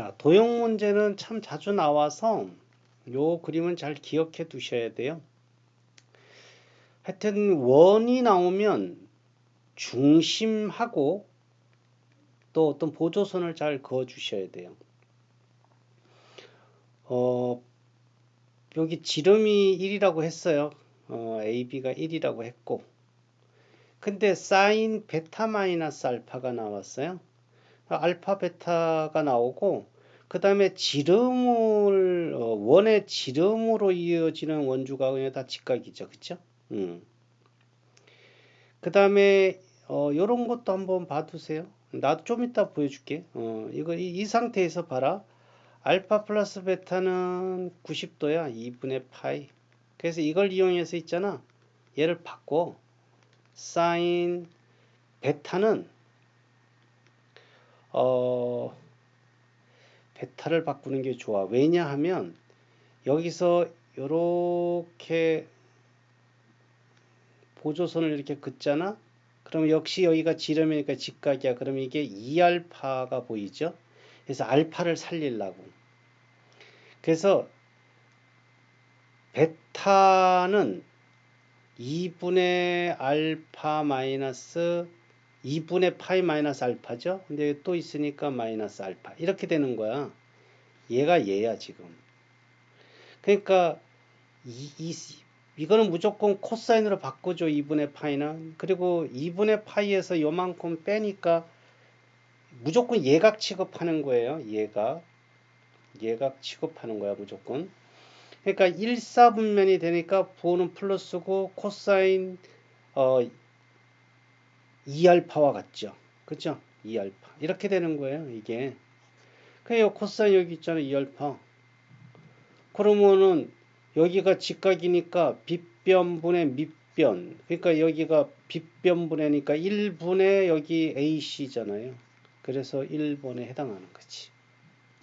자, 도형 문제는 참 자주 나와서 요 그림은 잘 기억해 두셔야 돼요. 하여튼 원이 나오면 중심하고 또 어떤 보조선을 잘 그어 주셔야 돼요. 어, 여기 지름이 1이라고 했어요. 어, AB가 1이라고 했고. 근데 사인 베타 마이너스 알파가 나왔어요. 알파 베타가 나오고 그 다음에 지름을 어, 원의 지름으로 이어지는 원주가 그냥 다 직각이죠, 그렇죠? 음. 그 다음에 어, 요런 것도 한번 봐두세요. 나도 좀 이따 보여줄게. 어, 이거 이, 이 상태에서 봐라. 알파 플러스 베타는 90도야. 2분의 파이. 그래서 이걸 이용해서 있잖아. 얘를 바꿔. 사인 베타는 어 베타를 바꾸는 게 좋아. 왜냐하면 여기서 이렇게 보조선을 이렇게 긋잖아. 그럼 역시 여기가 지름이니까 직각이야. 그럼 이게 2알파가 보이죠? 그래서 알파를 살리려고. 그래서 베타는 2분의 알파 마이너스 2분의 파이 마이너스 알파죠. 근데 또 있으니까 마이너스 알파. 이렇게 되는 거야. 얘가 얘야, 지금. 그러니까 이, 이, 이거는 무조건 코사인으로 바꾸죠. 2분의 파이는. 그리고 2분의 파이에서 요만큼 빼니까 무조건 예각 취급하는 거예요. 예각. 예각 취급하는 거야, 무조건. 그러니까 1사분면이 되니까 부호는 플러스고 코사인 어 2알파와 같죠. 그죠? 2알파. 이렇게 되는 거예요, 이게. 그래요. 코사인 여기 있잖아요. 2알파. 그러면은 여기가 직각이니까 빗변분의 밑변. 그러니까 여기가 빗변분의니까 1분의 여기 AC잖아요. 그래서 1번에 해당하는 거지.